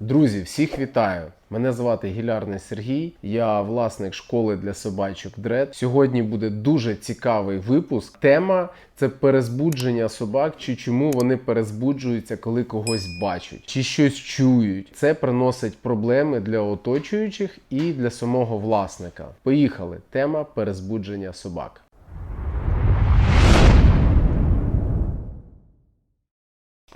Друзі, всіх вітаю! Мене звати Гілярний Сергій. Я власник школи для собачок Дред. Сьогодні буде дуже цікавий випуск. Тема це перезбудження собак, чи чому вони перезбуджуються, коли когось бачать, чи щось чують. Це приносить проблеми для оточуючих і для самого власника. Поїхали! Тема перезбудження собак.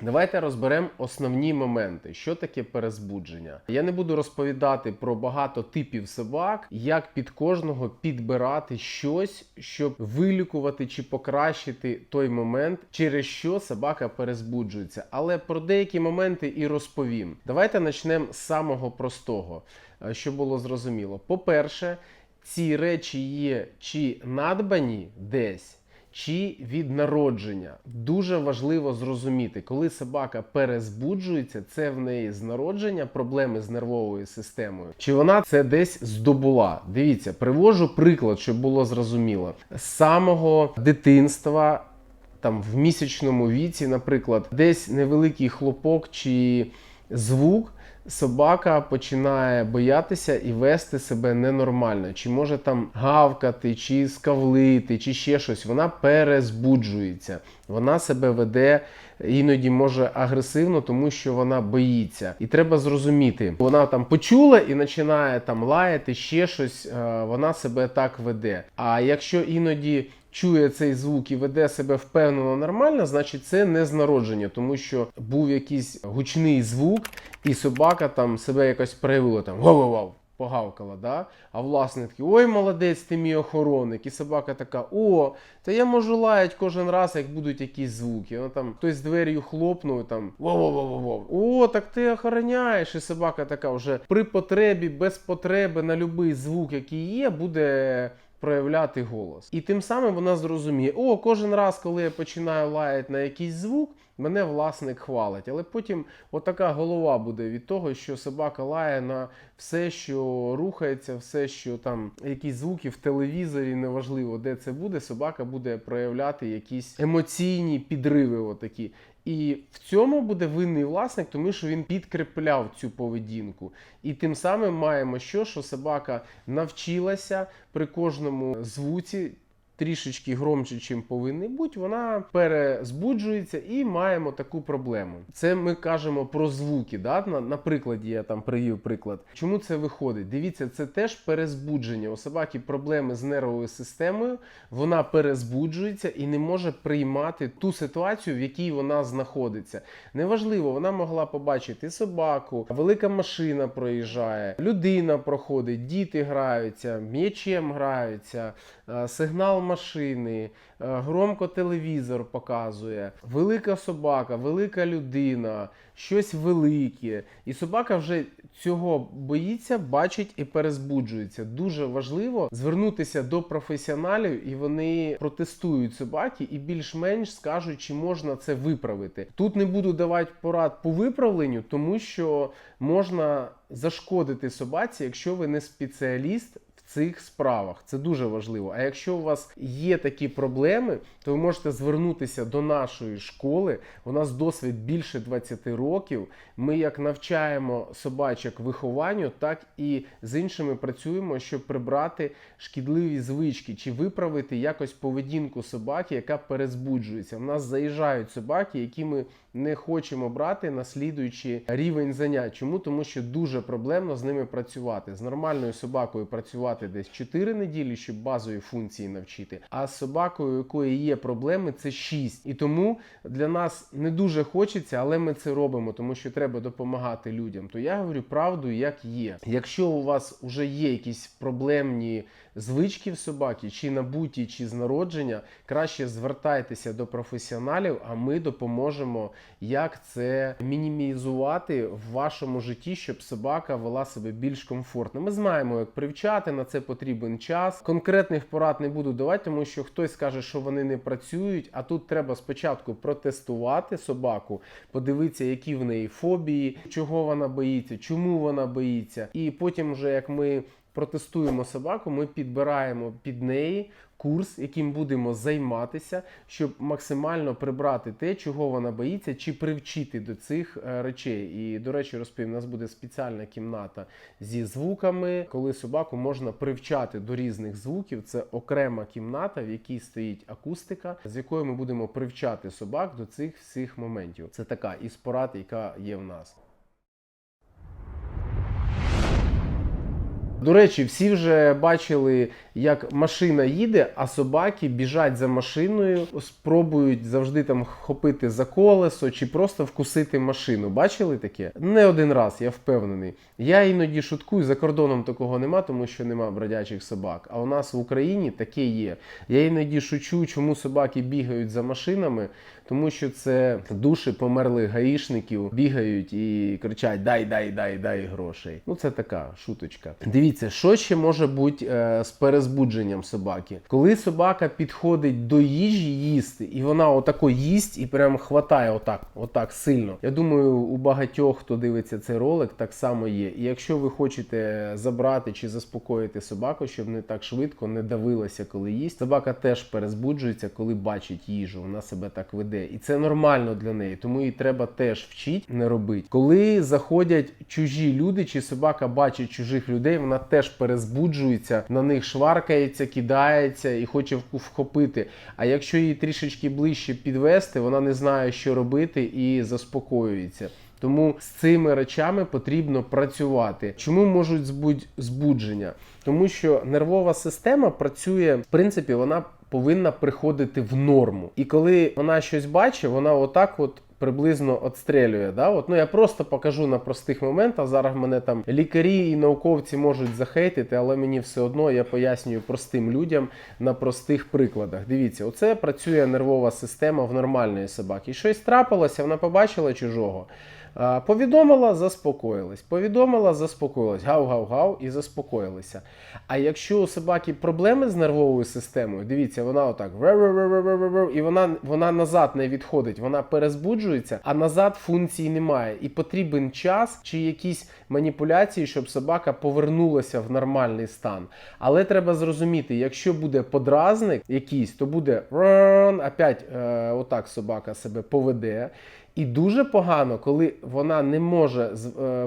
Давайте розберемо основні моменти, що таке перезбудження. Я не буду розповідати про багато типів собак, як під кожного підбирати щось, щоб вилікувати чи покращити той момент, через що собака перезбуджується. Але про деякі моменти і розповім. Давайте почнемо з самого простого, е, щоб було зрозуміло. По-перше, ці речі є чи надбані десь чи від народження. Дуже важливо зрозуміти, коли собака перезбуджується, це в неї з народження проблеми з нервовою системою, чи вона це десь здобула. Дивіться, привожу приклад, щоб було зрозуміло. З самого дитинства. Там в місячному віці, наприклад, десь невеликий хлопок чи звук, собака починає боятися і вести себе ненормально. Чи може там гавкати, чи скавлити, чи ще щось. Вона перезбуджується. Вона себе веде іноді може агресивно, тому що вона боїться. І треба зрозуміти, вона там почула і починає там лаяти, ще щось. е, Вона себе так веде. А якщо іноді чує цей звук і веде себе впевнено нормально, значить це не з народження, тому що був якийсь гучний звук, і собака там себе якось проявила там вау-вау-вау. Погавкала, да? а власник такий, ой, молодець, ти мій охоронник. І собака така: О, та я можу лаять кожен раз, як будуть якісь звуки. Вона там хтось дверю хлопнув, там воу-воу-воу-воу. О, так ти охороняєш. І собака така вже при потребі, без потреби на будь-який звук, який є, буде проявляти голос. І тим самим вона зрозуміє, о, кожен раз, коли я починаю лаяти на якийсь звук, мене власник хвалить. Але потім отака голова буде від того, що собака лає на все, що рухається, все, що там якісь звуки в телевізорі, неважливо, де це буде, собака буде проявляти якісь емоційні підриви. Отакі. І в цьому буде винний власник, тому що він підкріпляв цю поведінку. І тим самим маємо що, що собака навчилася при кожному звуці. Трішечки громче, чим повинні бути, вона перезбуджується і маємо таку проблему. Це ми кажемо про звуки. Да? На, я там привів приклад. Чому це виходить? Дивіться, це теж перезбудження. У собаки проблеми з нервовою системою, вона перезбуджується і не може приймати ту ситуацію, в якій вона знаходиться. Неважливо, вона могла побачити собаку, велика машина проїжджає, людина проходить, діти граються, м'ячем граються, е, сигнал машини, е, громко телевізор показує, велика собака, велика людина, щось велике. І собака вже цього боїться, бачить і перезбуджується. Дуже важливо звернутися до професіоналів, і вони протестують собаки і більш-менш скажуть, чи можна це виправити. Тут не буду давати порад по виправленню, тому що можна зашкодити собаці, якщо ви не спеціаліст цих справах. Це дуже важливо. А якщо у вас є такі проблеми, то ви можете звернутися до нашої школи. У нас досвід більше 20 років. Ми як навчаємо собачок вихованню, так і з іншими працюємо, щоб прибрати шкідливі звички чи виправити якось поведінку собаки, яка перезбуджується. У нас заїжджають собаки, які ми не хочемо брати, наслідуючи рівень занять. Чому? Тому що дуже проблемно з ними працювати. З нормальною собакою працювати десь 4 неділі, щоб базові функції навчити. А з собакою, у якої є проблеми, це 6. І тому для нас не дуже хочеться, але ми це робимо, тому що треба допомагати людям. То я говорю правду, як є. Якщо у вас вже є якісь проблемні звички в собаки, чи набуті, чи з народження, краще звертайтеся до професіоналів, а ми допоможемо, як це мінімізувати в вашому житті, щоб собака вела себе більш комфортно. Ми знаємо, як привчати, на це потрібен час. Конкретних порад не буду давати, тому що хтось каже, що вони не працюють. А тут треба спочатку протестувати собаку, подивитися, які в неї фобії, чого вона боїться, чому вона боїться, і потім, вже як ми протестуємо собаку, ми підбираємо під неї курс, яким будемо займатися, щоб максимально прибрати те, чого вона боїться, чи привчити до цих е, речей. І, до речі, розповім, у нас буде спеціальна кімната зі звуками, коли собаку можна привчати до різних звуків. Це окрема кімната, в якій стоїть акустика, з якою ми будемо привчати собак до цих всіх моментів. Це така із порад, яка є в нас. До речі, всі вже бачили, як машина їде, а собаки біжать за машиною, спробують завжди там хопити за колесо чи просто вкусити машину. Бачили таке? Не один раз, я впевнений. Я іноді шуткую, за кордоном такого нема, тому що нема бродячих собак. А у нас в Україні таке є. Я іноді шучу, чому собаки бігають за машинами, тому що це душі померлих гаїшників бігають і кричать: Дай, дай, дай, дай грошей. Ну це така шуточка. Дивіться, що ще може бути е, з перезбудженням собаки. Коли собака підходить до їжі їсти, і вона отако їсть і прям хватає отак, отак сильно. Я думаю, у багатьох, хто дивиться цей ролик, так само є. І якщо ви хочете забрати чи заспокоїти собаку, щоб не так швидко не давилася, коли їсть, собака теж перезбуджується, коли бачить їжу. Вона себе так веде. І це нормально для неї, тому її треба теж вчити не робити. Коли заходять чужі люди, чи собака бачить чужих людей, вона теж перезбуджується, на них шваркається, кидається і хоче вхопити. А якщо її трішечки ближче підвести, вона не знає, що робити, і заспокоюється. Тому з цими речами потрібно працювати. Чому можуть збудження? Тому що нервова система працює, в принципі, вона повинна приходити в норму. І коли вона щось бачить, вона отак от. Приблизно отстрелює. Да? От, ну, я просто покажу на простих моментах. Зараз мене там лікарі і науковці можуть захейтити, але мені все одно я пояснюю простим людям на простих прикладах. Дивіться, оце працює нервова система в нормальної собаки. Щось трапилося, вона побачила чужого. Повідомила, заспокоїлась. Повідомила, заспокоїлась. Гав-гав-гав і заспокоїлися. А якщо у собаки проблеми з нервовою системою, дивіться, вона отак і вона, вона назад не відходить, вона перезбуджується, а назад функції немає. І потрібен час чи якісь маніпуляції, щоб собака повернулася в нормальний стан. Але треба зрозуміти, якщо буде подразник якийсь, то буде опять е, отак собака себе поведе. І дуже погано, коли вона не може з- е,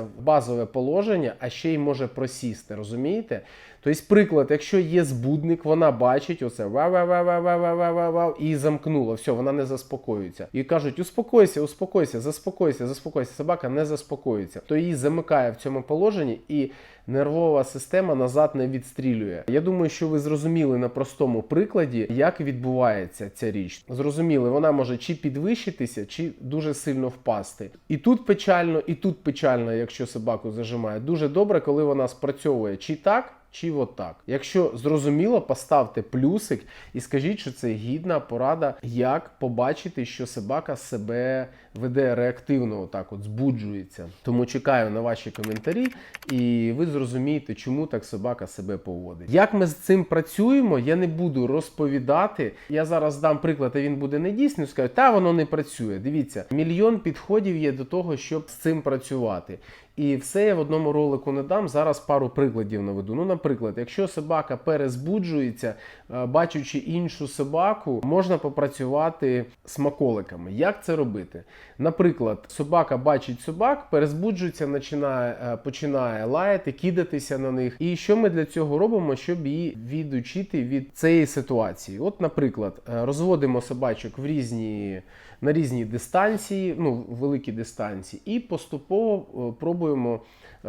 в базове положення, а ще й може просісти. Розумієте? Тобто, приклад, якщо є збудник, вона бачить оце ва-ва-ва-ва-ва-ва-ва-ва і замкнула. Все, вона не заспокоюється. І кажуть: успокойся, успокойся, заспокойся, заспокойся. Собака не заспокоюється. То її замикає в цьому положенні і нервова система назад не відстрілює. Я думаю, що ви зрозуміли на простому прикладі, як відбувається ця річ. Зрозуміли, вона може чи підвищитися, чи дуже сильно впасти. І тут печально, і тут печально, якщо собаку зажимає. Дуже добре, коли вона спрацьовує чи так. Чи от так. Якщо зрозуміло, поставте плюсик і скажіть, що це гідна порада, як побачити, що собака себе веде реактивно, отак от збуджується. Тому чекаю на ваші коментарі, і ви зрозумієте, чому так собака себе поводить. Як ми з цим працюємо, я не буду розповідати. Я зараз дам приклад, а він буде недійсним. Скажу, та воно не працює. Дивіться, мільйон підходів є до того, щоб з цим працювати. І все я в одному ролику не дам. Зараз пару прикладів наведу. Ну, наприклад, якщо собака перезбуджується, е, бачучи іншу собаку, можна попрацювати смаколиками. Як це робити? Наприклад, собака бачить собак, перезбуджується, починає, е, починає лаяти, кидатися на них. І що ми для цього робимо, щоб її відучити від цієї ситуації? От, наприклад, е, розводимо собачок в різні. На різні дистанції, ну великі дистанції, і поступово пробуємо е,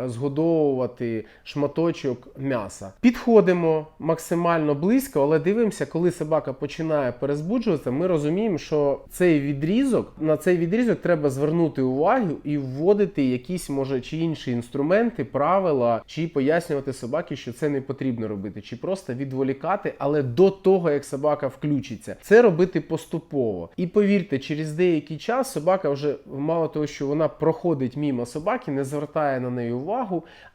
згодовувати шматочок м'яса. Підходимо максимально близько, але дивимося, коли собака починає перезбуджуватися, ми розуміємо, що цей відрізок на цей відрізок треба звернути увагу і вводити якісь, може, чи інші інструменти, правила, чи пояснювати собаки, що це не потрібно робити, чи просто відволікати, але до того, як собака включиться, це робити поступово. І повірте, через деякий час собака вже мало того, що вона проходить мімо собаки, не звертає звертає на неї увагу,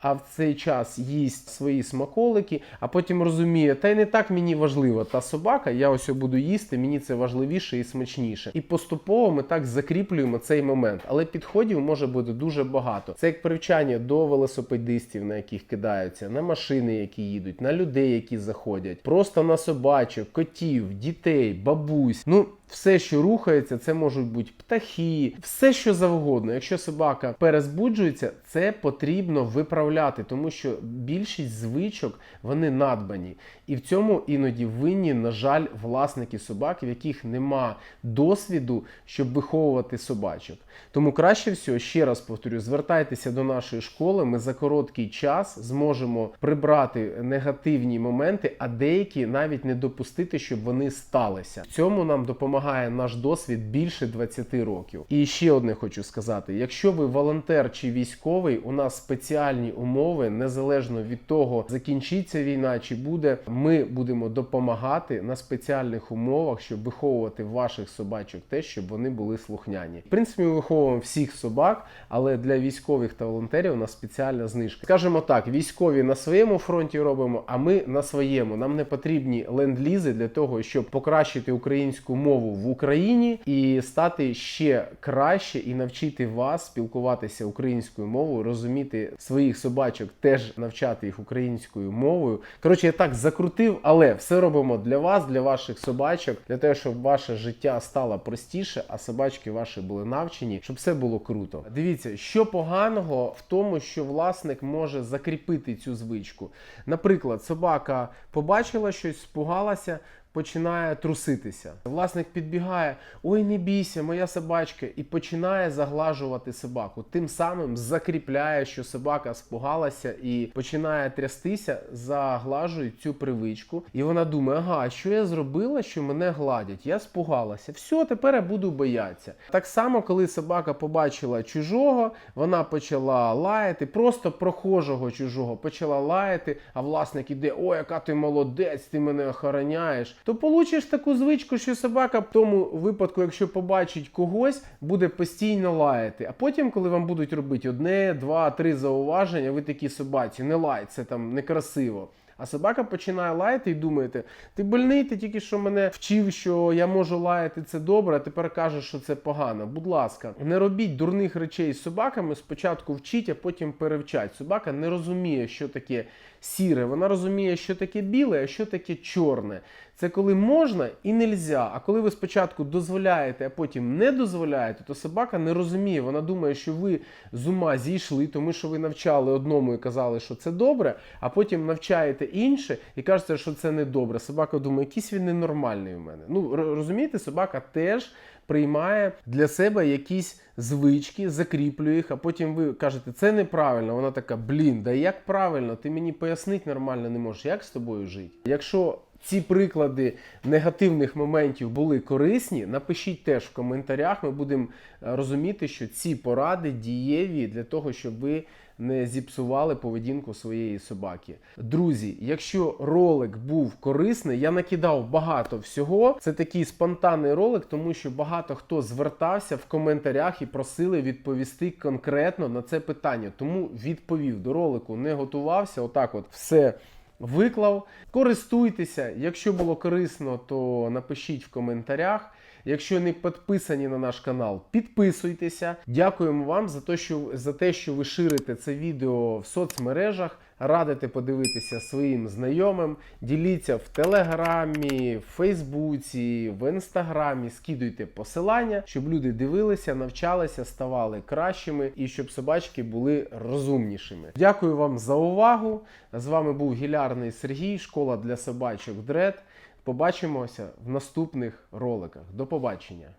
а в цей час їсть свої смаколики, а потім розуміє, та й не так мені важлива та собака, я ось буду їсти, мені це важливіше і смачніше. І поступово ми так закріплюємо цей момент. Але підходів може бути дуже багато. Це як привчання до велосипедистів, на яких кидаються, на машини, які їдуть, на людей, які заходять, просто на собачок, котів, дітей, бабусь. Ну, все, що рухається, це можуть бути птахи, все що завгодно. Якщо собака перезбуджується, це потрібно виправляти, тому що більшість звичок вони надбані. І в цьому іноді винні, на жаль, власники собак, в яких нема досвіду, щоб виховувати собачок. Тому краще всього, ще раз повторю, звертайтеся до нашої школи. Ми за короткий час зможемо прибрати негативні моменти, а деякі навіть не допустити, щоб вони сталися. В цьому нам допомагає наш досвід більше 20 років. І ще одне хочу сказати: якщо ви волонтер чи військовий, у нас спеціальні умови, незалежно від того, закінчиться війна чи буде, ми будемо допомагати на спеціальних умовах, щоб виховувати ваших собачок те, щоб вони були слухняні. В принципі, ми виховуємо всіх собак, але для військових та волонтерів у нас спеціальна знижка. Скажімо так, військові на своєму фронті робимо, а ми на своєму. Нам не потрібні ленд-лізи для того, щоб покращити українську мову в Україні і стати ще краще і навчити вас спілкуватися українською мовою, розуміти своїх собачок, теж навчати їх українською мовою. Коротше, я так закрутив, але все робимо для вас, для ваших собачок, для того, щоб ваше життя стало простіше, а собачки ваші були навчені, щоб все було круто. Дивіться, що поганого в тому, що власник може закріпити цю звичку. Наприклад, собака побачила щось, спугалася. Починає труситися. Власник підбігає: ой, не бійся, моя собачка, і починає заглажувати собаку. Тим самим закріпляє, що собака спугалася і починає трястися, заглажує цю привичку. І вона думає, ага, що я зробила, що мене гладять? Я спугалася. Все, тепер я буду боятися. Так само, коли собака побачила чужого, вона почала лаяти, просто прохожого чужого почала лаяти, а власник іде: Ой, яка ти молодець, ти мене охороняєш. То получиш таку звичку, що собака в тому випадку, якщо побачить когось, буде постійно лаяти. А потім, коли вам будуть робити одне, два, три зауваження, ви такі собаці, не лай, це там некрасиво. А собака починає лаяти і думаєте, ти больний, ти тільки що мене вчив, що я можу лаяти це добре, а тепер кажеш, що це погано. Будь ласка, не робіть дурних речей з собаками. Спочатку вчіть, а потім перевчать. Собака не розуміє, що таке сіре. Вона розуміє, що таке біле, а що таке чорне. Це коли можна і нельзя. А коли ви спочатку дозволяєте, а потім не дозволяєте, то собака не розуміє. Вона думає, що ви з ума зійшли, тому що ви навчали одному і казали, що це добре, а потім навчаєте інше і кажете, що це не добре. Собака думає, якийсь він ненормальний у мене. Ну розумієте, собака теж. Приймає для себе якісь звички, закріплює їх, а потім ви кажете, це неправильно. Вона така, блін, да як правильно, ти мені пояснити нормально не можеш, як з тобою жити? Якщо ці приклади негативних моментів були корисні, напишіть теж в коментарях. Ми будемо е, розуміти, що ці поради дієві для того, щоб ви не зіпсували поведінку своєї собаки. Друзі, якщо ролик був корисний, я накидав багато всього. Це такий спонтанний ролик, тому що багато хто звертався в коментарях і просили відповісти конкретно на це питання. Тому відповів до ролику, не готувався. Отак, от все виклав. Користуйтеся. Якщо було корисно, то напишіть в коментарях. Якщо не підписані на наш канал, підписуйтеся. Дякуємо вам за те, що за те, що ви ширите це відео в соцмережах. Радите подивитися своїм знайомим. Діліться в Телеграмі, в Фейсбуці, в Інстаграмі. Скидуйте посилання, щоб люди дивилися, навчалися, ставали кращими і щоб собачки були розумнішими. Дякую вам за увагу. З вами був Гілярний Сергій, школа для собачок Дред. Побачимося в наступних роликах. До побачення!